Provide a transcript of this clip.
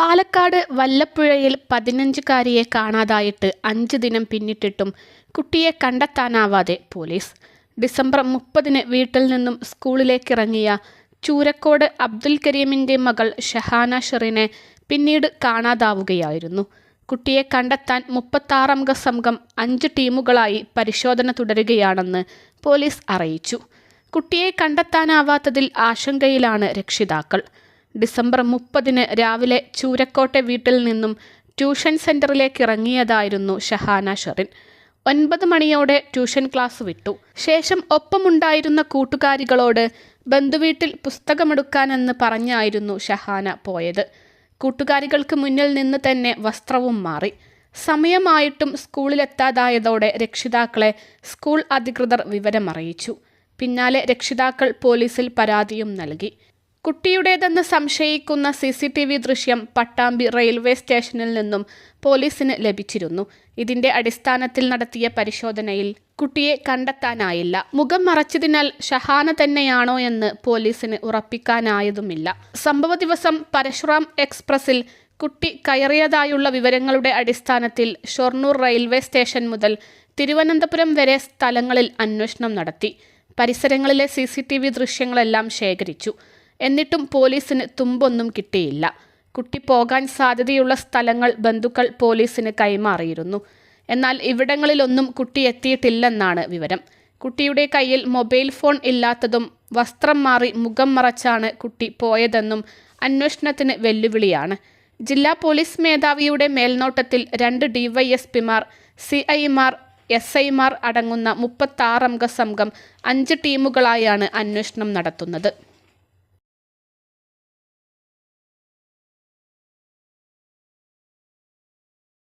പാലക്കാട് വല്ലപ്പുഴയിൽ പതിനഞ്ചുകാരിയെ കാണാതായിട്ട് അഞ്ച് ദിനം പിന്നിട്ടിട്ടും കുട്ടിയെ കണ്ടെത്താനാവാതെ പോലീസ്. ഡിസംബർ മുപ്പതിന് വീട്ടിൽ നിന്നും സ്കൂളിലേക്കിറങ്ങിയ ചൂരക്കോട് അബ്ദുൽ കരീമിന്റെ മകൾ ഷഹാന ഷെറിനെ പിന്നീട് കാണാതാവുകയായിരുന്നു. കുട്ടിയെ കണ്ടെത്താൻ മുപ്പത്താറംഗ സംഘം അഞ്ച് ടീമുകളായി പരിശോധന തുടരുകയാണെന്ന് പോലീസ് അറിയിച്ചു. കുട്ടിയെ കണ്ടെത്താനാവാത്തതിൽ ആശങ്കയിലാണ് രക്ഷിതാക്കൾ. ഡിസംബർ മുപ്പതിന് രാവിലെ ചൂരക്കോട്ടെ വീട്ടിൽ നിന്നും ട്യൂഷൻ സെന്ററിലേക്ക് ഇറങ്ങിയതായിരുന്നു ഷഹാന ഷെറിൻ. ഒൻപത് മണിയോടെ ട്യൂഷൻ ക്ലാസ് വിട്ടു. ശേഷം ഒപ്പമുണ്ടായിരുന്ന കൂട്ടുകാരികളോട് ബന്ധുവീട്ടിൽ പുസ്തകമെടുക്കാനെന്ന് പറഞ്ഞായിരുന്നു ഷഹാന പോയത്. കൂട്ടുകാരികൾക്ക് മുന്നിൽ നിന്ന് തന്നെ വസ്ത്രവും മാറി. സമയമായിട്ടും സ്കൂളിലെത്താതായതോടെ രക്ഷിതാക്കളെ സ്കൂൾ അധികൃതർ വിവരമറിയിച്ചു. പിന്നാലെ രക്ഷിതാക്കൾ പോലീസിൽ പരാതിയും നൽകി. കുട്ടിയുടേതെന്ന് സംശയിക്കുന്ന സി സി ടി വി ദൃശ്യം പട്ടാമ്പി റെയിൽവേ സ്റ്റേഷനിൽ നിന്നും പോലീസിന് ലഭിച്ചിരുന്നു. ഇതിന്റെ അടിസ്ഥാനത്തിൽ നടത്തിയ പരിശോധനയിൽ കുട്ടിയെ കണ്ടെത്താനായില്ല. മുഖം മറച്ചതിനാൽ ഷഹാന തന്നെയാണോ എന്ന് പോലീസിന് ഉറപ്പിക്കാനായതുമില്ല. സംഭവ ദിവസം പരശുറാം എക്സ്പ്രസിൽ കുട്ടി കയറിയതായുള്ള വിവരങ്ങളുടെ അടിസ്ഥാനത്തിൽ ഷൊർണൂർ റെയിൽവേ സ്റ്റേഷൻ മുതൽ തിരുവനന്തപുരം വരെ സ്ഥലങ്ങളിൽ അന്വേഷണം നടത്തി. പരിസരങ്ങളിലെ സി സി ടി വി ദൃശ്യങ്ങളെല്ലാം ശേഖരിച്ചു. എന്നിട്ടും പോലീസിന് തുമ്പൊന്നും കിട്ടിയില്ല. കുട്ടി പോകാൻ സാധ്യതയുള്ള സ്ഥലങ്ങൾ ബന്ധുക്കൾ പോലീസിന് കൈമാറിയിരുന്നു. എന്നാൽ ഇവിടങ്ങളിലൊന്നും കുട്ടി എത്തിയിട്ടില്ലെന്നാണ് വിവരം. കുട്ടിയുടെ കയ്യിൽ മൊബൈൽ ഫോൺ ഇല്ലാത്തതും വസ്ത്രം മാറി മുഖം മറച്ചാണ് കുട്ടി പോയതെന്നും അന്വേഷണത്തിന് വെല്ലുവിളിയാണ്. ജില്ലാ പോലീസ് മേധാവിയുടെ മേൽനോട്ടത്തിൽ രണ്ട് ഡിവൈഎസ്പിമാർ സി ഐമാർ എസ് ഐമാർ അടങ്ങുന്ന മുപ്പത്താറംഗ സംഘം അഞ്ച് ടീമുകളായാണ് അന്വേഷണം നടത്തുന്നത്.